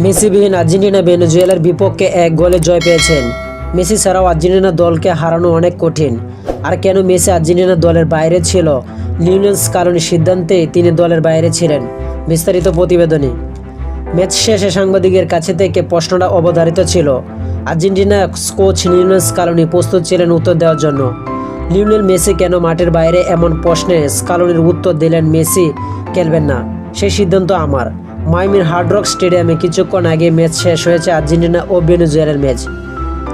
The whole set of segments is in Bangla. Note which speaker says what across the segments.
Speaker 1: মেসিবিহীন আর্জেন্টিনা ভেনেজুয়েলার বিপক্ষে এক গোলে জয় পেয়েছেন। মেসি ছাড়াও আর্জেন্টিনা দলকে হারানো অনেক কঠিন। আর কেন মেসি আর্জেন্টিনা দলের বাইরে ছিল? লিওনেলস কারণে সিদ্ধান্তে তিনি দলের বাইরে ছিলেন। বিস্তারিত প্রতিবেদনে। ম্যাচ শেষে সাংবাদিকের কাছে থেকে প্রশ্নটা অবধারিত ছিল। আর্জেন্টিনা কোচ লিওনেল স্কালোনি প্রস্তুত ছিলেন উত্তর দেওয়ার জন্য। লিওনেল মেসি কেন মাঠের বাইরে এমন প্রশ্নে স্কালোনির উত্তর দিলেন মেসি, খেলবেন না। সেই সিদ্ধান্ত আমার। মাইমির হার্ডরক স্টেডিয়ামে কিছুক্ষণ আগে ম্যাচ শেষ হয়েছে আর্জেন্টিনা ও ভেনেজুয়েলার ম্যাচ।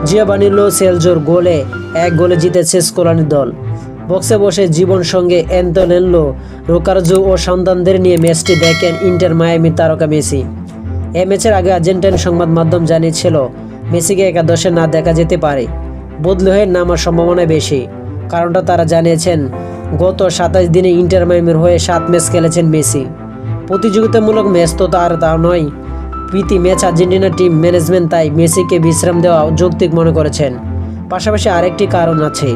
Speaker 1: জিয়াবানিলো সেলজোর গোলে এক গোলে জিতেছে স্কোলানির দল। বক্সে বসে জীবন সঙ্গে অ্যান্তনেল্লো রোকারজো ও সন্তানদের নিয়ে ম্যাচটি দেখেন ইন্টার মায়ামি তারকা মেসি। এ ম্যাচের আগে আর্জেন্টাইন সংবাদ মাধ্যম জানিয়েছিল, মেসিকে একাদশে না দেখা যেতে পারে। বদলে হয়ে নামার সম্ভাবনা বেশি। কারণটা তারা জানিয়েছেন, গত সাতাশ দিনে ইন্টার মায়ামির হয়ে সাত ম্যাচ খেলেছেন মেসি। প্রতিযোগিতামূলক ম্যাচ তো তার তা নয়। প্রীতি ম্যাচ আর্জেন্টিনা টিম ম্যানেজমেন্ট তাই মেসিকে বিশ্রাম দেওয়া যৌক্তিক মনে করেছেন। পাশাপাশি আরেকটি কারণ আছে।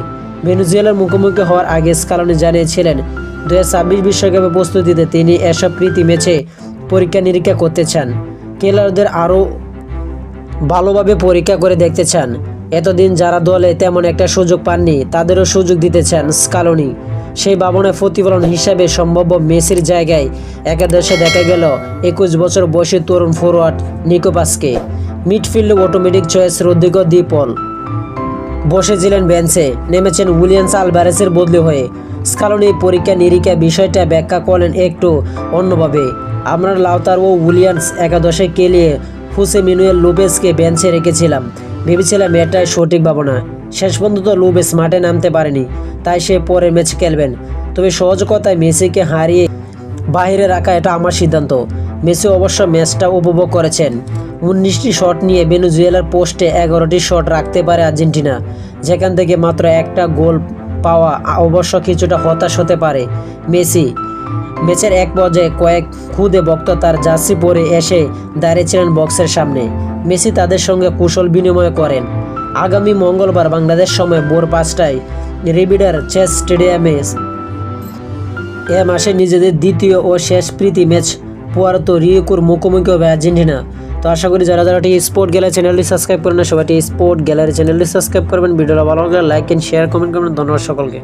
Speaker 1: ভেনেজুয়েলার মুখোমুখি হওয়ার আগে স্কালনি জানিয়েছিলেন দু হাজার বিশ্বকাপে প্রস্তুতিতে তিনি এসব প্রীতি ম্যাচে পরীক্ষা নিরীক্ষা করতে চান। খেলোয়াড়দের আরও ভালোভাবে পরীক্ষা করে দেখতে চান। এতদিন যারা দলে তেমন একটা সুযোগ পাননি, তাদেরও সুযোগ দিতে চান স্কালনি। সেই ভাবনায় প্রতিফলন হিসাবে সম্ভাব্য মেসির জায়গায় একাদশে দেখা গেল একুশ বছর বয়সী তরুণ ফরওয়ার্ড নিকোপাসকে মিডফিল্ডে অটোমেটিক চয়েস রদ্রিগো দ্বীপল বসেছিলেন বেঞ্চে, নেমেছেন উইলিয়ামস আলভারেসের বদলি হয়ে। স্কালনি পরীক্ষা নিরীক্ষা বিষয়টা ব্যাখ্যা করলেন একটু অন্যভাবে। আমরা লাউতার ও উইলিয়ামস একাদশে কেলিয়ে হুসে মিনুয়েল লুপেসকে বেঞ্চে রেখেছিলাম। ভেবেছিলাম এটাই সঠিক ভাবনা। শেষ পর্যন্ত লুপেস মাঠে নামতে পারেনি। তাই সে পরের ম্যাচ খেলবেন। তবে সহজ কথায় মেসিকে হারিয়ে বাইরে রাখা এটা আমার সিদ্ধান্ত। মেসি অবশ্য ম্যাচটা উপভোগ করেছেন। উনিশটি শট নিয়ে ভেনেজুয়েলার পোস্টে এগারোটি শট রাখতে পারে আর্জেন্টিনা। যেখান থেকে মাত্র একটা গোল পাওয়া অবশ্য কিছুটা হতাশ হতে পারে মেসি। ম্যাচের এক পর্যায়ে কয়েক খুদে বক্ত তার জার্সি পরে এসে দাঁড়িয়েছিলেন বক্সের সামনে। মেসি তাদের সঙ্গে কুশল বিনিময় করেন। আগামী মঙ্গলবার বাংলাদেশ সময় ভোর পাঁচটায় রিবিডার চেস স্টেডিয়ামে এ মাসে নিজেদের দ্বিতীয় ও শেষ প্রীতি ম্যাচ, পুয়ারতো রিয়কুর মুখোমুখি হবে আর্জেন্টিনা। তো আশা করি যারা যারা স্পোর্ট গ্যালারি চ্যানেলটি সাবস্ক্রাইব করেন সবাই স্পোর্ট গ্যালারি চ্যানেলটি সাবস্ক্রাইব করবেন। ভিডিওটা ভালো লাগলে লাইক এন্ড শেয়ার কমেন্ট করবেন। ধন্যবাদ সকলকে।